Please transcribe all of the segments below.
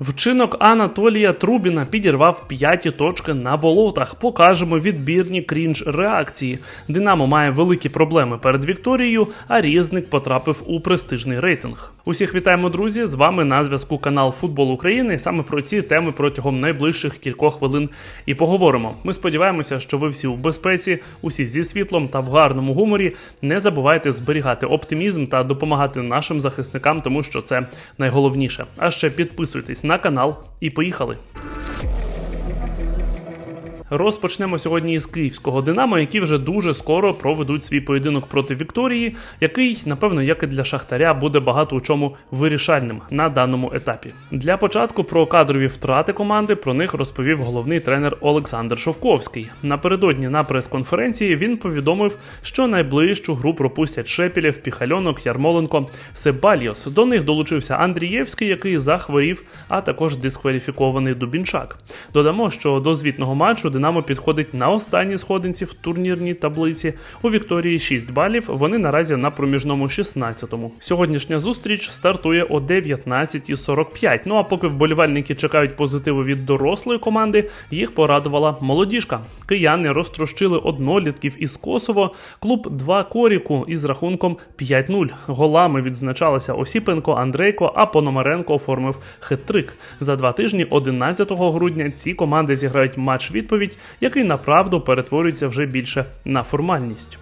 Вчинок Анатолія Трубіна підірвав п'яті точки на болотах. Покажемо відбірні крінж реакції. Динамо має великі проблеми перед Вікторією, а різник потрапив у престижний рейтинг. Усіх вітаємо, друзі! З вами на зв'язку канал Футбол України. Саме про ці теми протягом найближчих кількох хвилин і поговоримо. Ми сподіваємося, що ви всі у безпеці, усі зі світлом та в гарному гуморі. Не забувайте зберігати оптимізм та допомагати нашим захисникам, тому що це найголовніше. А ще підписуйтесь канал і поїхали. Розпочнемо сьогодні із київського Динамо, які вже дуже скоро проведуть свій поєдинок проти Вікторії, який, напевно, як і для Шахтаря, буде багато у чому вирішальним на даному етапі. Для початку про кадрові втрати команди про них розповів головний тренер Олександр Шовковський. Напередодні на прес-конференції він повідомив, що найближчу гру пропустять Шепілєв, Піхальонок, Ярмоленко, Себальйос. До них долучився Андрієвський, який захворів, а також дискваліфікований Дубінчак. Додамо, що до звітного матчу Динамо підходить на останній сходинці в турнірній таблиці. У Вікторії 6 балів. Вони наразі на проміжному 16-му. Сьогоднішня зустріч стартує о 19.45. Ну а поки вболівальники чекають позитиву від дорослої команди, їх порадувала молодіжка. Кияни розтрощили однолітків із Косово. Клуб 2 Коріку із рахунком 5-0. Голами відзначалися Осіпенко, Андрейко, а Пономаренко оформив хет-трик. За два тижні, 11 грудня, ці команди зіграють матч відповідь, який направду перетворюється вже більше на формальність.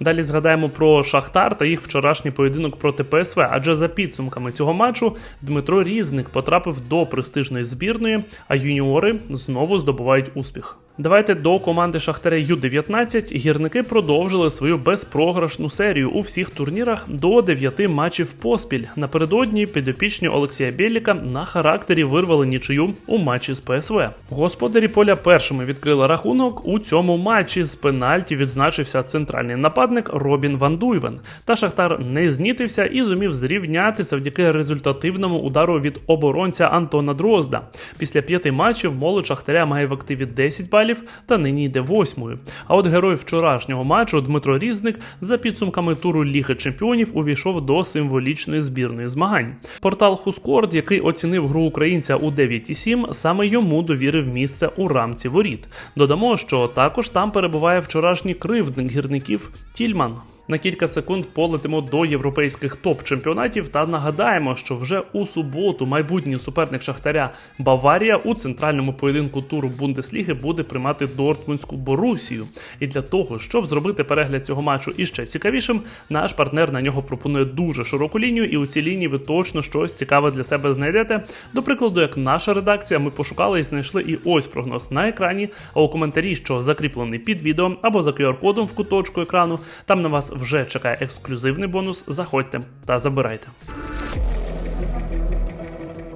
Далі згадаємо про Шахтар та їх вчорашній поєдинок проти ПСВ. Адже за підсумками цього матчу Дмитро Різник потрапив до престижної збірної, а юніори знову здобувають успіх. Давайте до команди Шахтаря Ю-19 гірники продовжили свою безпрограшну серію у всіх турнірах до 9 матчів поспіль. Напередодні підопічні Олексія Бєліка на характері вирвали нічию у матчі з ПСВ. Господарі поля першими відкрили рахунок. У цьому матчі з пенальті відзначився центральний нападник Робін Ван Дуйвен. Та Шахтар не знітився і зумів зрівняти завдяки результативному удару від оборонця Антона Дрозда. Після п'яти матчів молодь Шахтаря має в активі 10 балів та нині йде восьмою. А от герой вчорашнього матчу Дмитро Різник за підсумками туру Ліги Чемпіонів увійшов до символічної збірної змагань. Портал Хускорд, який оцінив гру українця у 9,7, саме йому довірив місце у рамці воріт. Додамо, що також там перебуває вчорашній кривдник гірників Тільман. На кілька секунд полетимо до європейських топ-чемпіонатів та нагадаємо, що вже у суботу майбутній суперник Шахтаря Баварія у центральному поєдинку туру Бундесліги буде приймати Дортмундську Борусію. І для того, щоб зробити перегляд цього матчу іще цікавішим, наш партнер на нього пропонує дуже широку лінію, і у цій лінії ви точно щось цікаве для себе знайдете. До прикладу, як наша редакція, ми пошукали і знайшли і ось прогноз на екрані. А у коментарі, що закріплений під відео або за QR-кодом в куточку екрану, там на вас вже чекає ексклюзивний бонус. Заходьте та забирайте.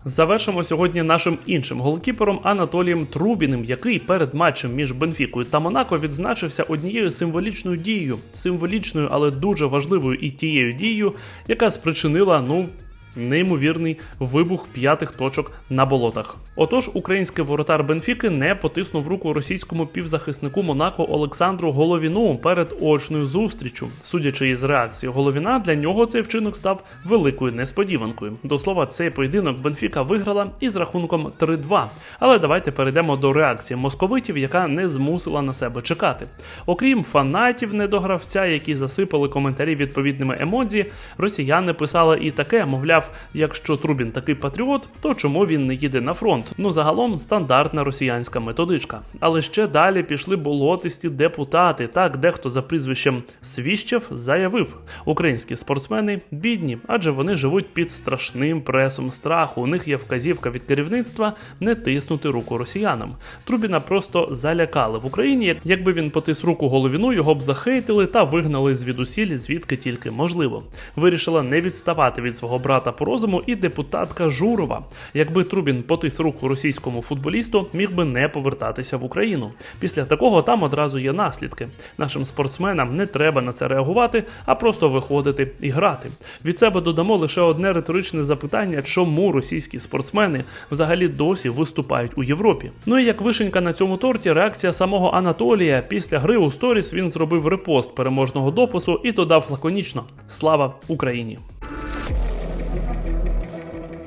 Завершимо сьогодні нашим іншим голкіпером Анатолієм Трубіним, який перед матчем між Бенфікою та Монако відзначився однією символічною дією, символічною, але дуже важливою і тією дією, яка спричинила ну. Неймовірний вибух п'ятих точок на болотах. Отож, український воротар Бенфіки не потиснув руку російському півзахиснику Монако Олександру Головіну перед очною зустрічю. Судячи із реакції Головіна, для нього цей вчинок став великою несподіванкою. До слова, цей поєдинок Бенфіка виграла із рахунком 3-2. Але давайте перейдемо до реакції московитів, яка не змусила на себе чекати. Окрім фанатів недогравця, які засипали коментарі відповідними емодзі, росіяни писали і таке, мовляв якщо Трубін такий патріот, то чому він не їде на фронт? Ну загалом стандартна росіянська методичка. Але ще далі пішли болотисті депутати. Так, дехто за прізвищем Свіщев заявив: українські спортсмени бідні, адже вони живуть під страшним пресом страху. У них є вказівка від керівництва не тиснути руку росіянам. Трубіна просто залякали в Україні. Якби він потис руку головіну, його б захейтили та вигнали звідусіль, звідки тільки можливо. Вирішила не відставати від свого брата по розуму і депутатка Журова. Якби Трубін потис руку російському футболісту, міг би не повертатися в Україну. Після такого там одразу є наслідки. Нашим спортсменам не треба на це реагувати, а просто виходити і грати. Від себе додамо лише одне риторичне запитання, чому російські спортсмени взагалі досі виступають у Європі. Ну і як вишенька на цьому торті, реакція самого Анатолія після гри у сторіс він зробив репост переможного допису і додав лаконічно: Слава Україні!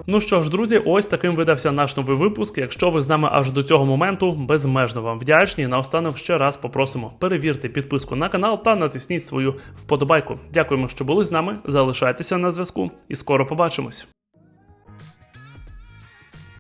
Ну що ж, друзі, ось таким видався наш новий випуск. Якщо ви з нами аж до цього моменту, безмежно вам вдячні. Наостанок ще раз попросимо перевірте підписку на канал та натисніть свою вподобайку. Дякуємо, що були з нами. Залишайтеся на зв'язку і скоро побачимось.